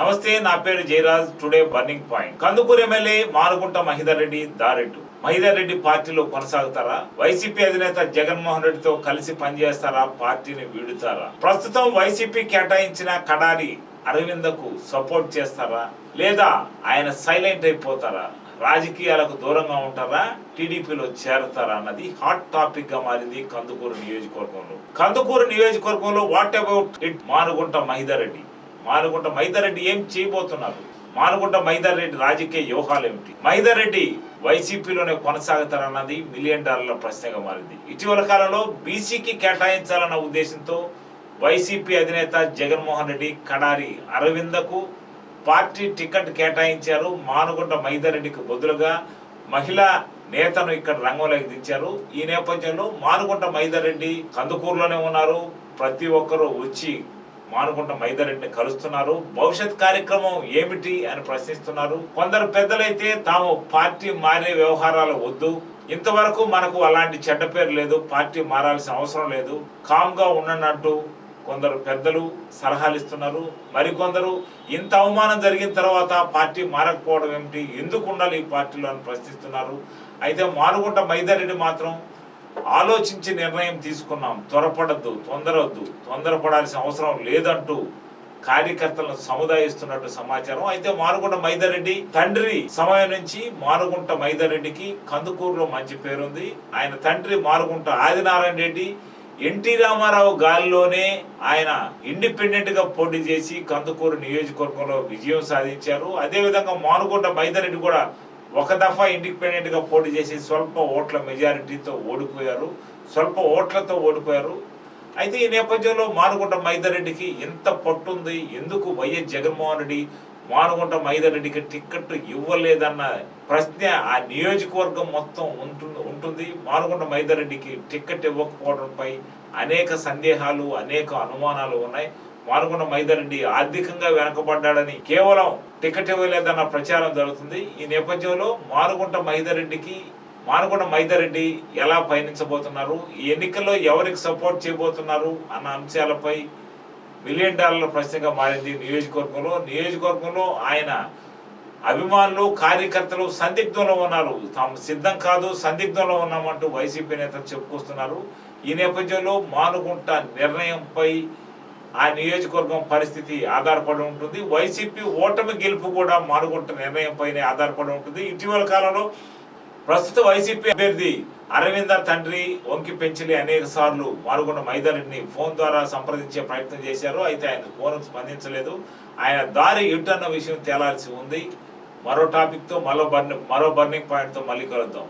నమస్తే నా పేరు Jayaraj. Today burning point. Kandukur MLA Manugunta Mahidhar Reddy దారెడ్డు Mahidhar Reddy పార్టీలో కొనసాగుతారా? వైసీపీ అధినేత జగన్మోహన్ రెడ్డితో కలిసి పనిచేస్తారా? పార్టీని వీడుతారా? ప్రస్తుతం వైసీపీ కేటాయించిన కడారి అరవిందకు సపోర్ట్ చేస్తారా? లేదా ఆయన సైలెంట్ అయిపోతారా? రాజకీయాలకు దూరంగా ఉంటారా? టీడీపీలో చేరతారా అన్నది హాట్ టాపిక్గా మారింది కందుకూరు నియోజకవర్గంలో. కందుకూరు నియోజకవర్గంలో what about it Manugunta Mahidhar Reddy Reddy Manugunta Reddy ఏం చేయబోతున్నారు? మానుగుంట మైదారెడ్డి రాజకీయ వ్యూహాలు ఏమిటి? మైదారెడ్డి వైసీపీలోనే కొనసాగుతారన్నది మిలియన్ డాలర్ల ప్రశ్నగా మారింది. ఇటీవల కాలంలో బీసీకి కేటాయించాలన్న ఉద్దేశంతో వైసీపీ అధినేత జగన్మోహన్ రెడ్డి కడారి అరవిందకు పార్టీ టికెట్ కేటాయించారు. మానుగుంట మైదారెడ్డికి బదులుగా మహిళా నేతను ఇక్కడ రంగంలోకి దించారు. ఈ నేపథ్యంలో మానుగుంట మైదర్ రెడ్డి కందుకూరులోనే ఉన్నారు. ప్రతి ఒక్కరూ వచ్చి మానుకుంట మైదరెడ్డిని కలుస్తున్నారు. భవిష్యత్ కార్యక్రమం ఏమిటి అని ప్రశ్నిస్తున్నారు. కొందరు పెద్దలైతే తాము పార్టీ మారే వ్యవహారాలు వద్దు. ఇంతవరకు మనకు అలాంటి చెడ్డ పేరు లేదు. పార్టీ మారాల్సిన అవసరం లేదు. కామ్గా కొందరు పెద్దలు సలహాలు ఇస్తున్నారు. మరికొందరు ఇంత అవమానం జరిగిన తర్వాత పార్టీ మారకపోవడం ఏమిటి? ఎందుకు ఉండాలి ఈ పార్టీలో అని ప్రశ్నిస్తున్నారు. అయితే మానుకుంట మైదారెడ్డి మాత్రం ఆలోచించి నిర్ణయం తీసుకున్నాం. త్వరపడద్దు తొందరవద్దు తొందరపడాల్సిన అవసరం లేదంటూ కార్యకర్తలను సముదాయిస్తున్నట్టు సమాచారం. అయితే మానుగుంట మైదారెడ్డి తండ్రి సమయం నుంచి మానుగుంట మైదారెడ్డికి కందుకూరులో మంచి పేరుంది. ఆయన తండ్రి మానుగుంట ఆదినారాయణ రెడ్డి ఎన్టీ రామారావు గాలిలోనే ఆయన ఇండిపెండెంట్గా పోటీ చేసి కందుకూరు నియోజకవర్గంలో విజయం సాధించారు. అదేవిధంగా మానుగుంట మైదారెడ్డి కూడా ఒక దఫా ఇండిపెండెంట్గా పోటీ చేసి స్వల్ప ఓట్ల మెజారిటీతో ఓడిపోయారు. స్వల్ప ఓట్లతో ఓడిపోయారు. అయితే ఈ నేపథ్యంలో మానుగుంట మైదారెడ్డికి ఎంత పట్టుంది? ఎందుకు వైఎస్ జగన్మోహన్ రెడ్డి మానుగుంట మైదారెడ్డికి టిక్కెట్ ఇవ్వలేదన్న ప్రశ్న ఆ నియోజకవర్గం మొత్తం ఉంటుంది ఉంటుంది. మానుగుంట మైదారెడ్డికి టిక్కెట్ ఇవ్వకపోవడంపై అనేక సందేహాలు అనేక అనుమానాలు ఉన్నాయి. మానుగుంట మైదరెడ్డి ఆర్థికంగా వెనకబడ్డాడని కేవలం టికెట్ ఇవ్వలేదన్న ప్రచారం జరుగుతుంది. ఈ నేపథ్యంలో మానుకుంట మైదరెడ్డికి మానుగుంట మైదరెడ్డి ఎలా పయనించబోతున్నారు? ఈ ఎన్నికల్లో ఎవరికి సపోర్ట్ చేయబోతున్నారు? అన్న అంశాలపై మిలియన్ డాలర్ల ప్రశ్నగా మారింది నియోజకవర్గంలో. నియోజకవర్గంలో ఆయన అభిమానులు కార్యకర్తలు సందిగ్ధంలో ఉన్నారు. తాము సిద్ధం కాదు సందిగ్ధంలో ఉన్నామంటూ వైసీపీ నేతలు చెప్పుకొస్తున్నారు. ఈ నేపథ్యంలో మానుకుంట నిర్ణయంపై ఆ నియోజకవర్గం పరిస్థితి ఆధారపడి ఉంటుంది. వైసీపీ ఓటమి గెలుపు కూడా మానుగుంట నిర్ణయంపైనే ఆధారపడి ఉంటుంది. ఇటీవల కాలంలో ప్రస్తుత వైసీపీ అభ్యర్థి అరవింద తండ్రి వంకి పెంచిలి అనేక సార్లు మానుగుంట మైదారెడ్డిని ఫోన్ ద్వారా సంప్రదించే ప్రయత్నం చేశారు. అయితే ఆయన ఫోన్ స్పందించలేదు. ఆయన దారి ఎటు విషయం తేలాల్సి ఉంది. మరో టాపిక్తో మరో బర్నింగ్ మరో బర్నింగ్ పాయింట్తో మళ్ళీ కలుద్దాం.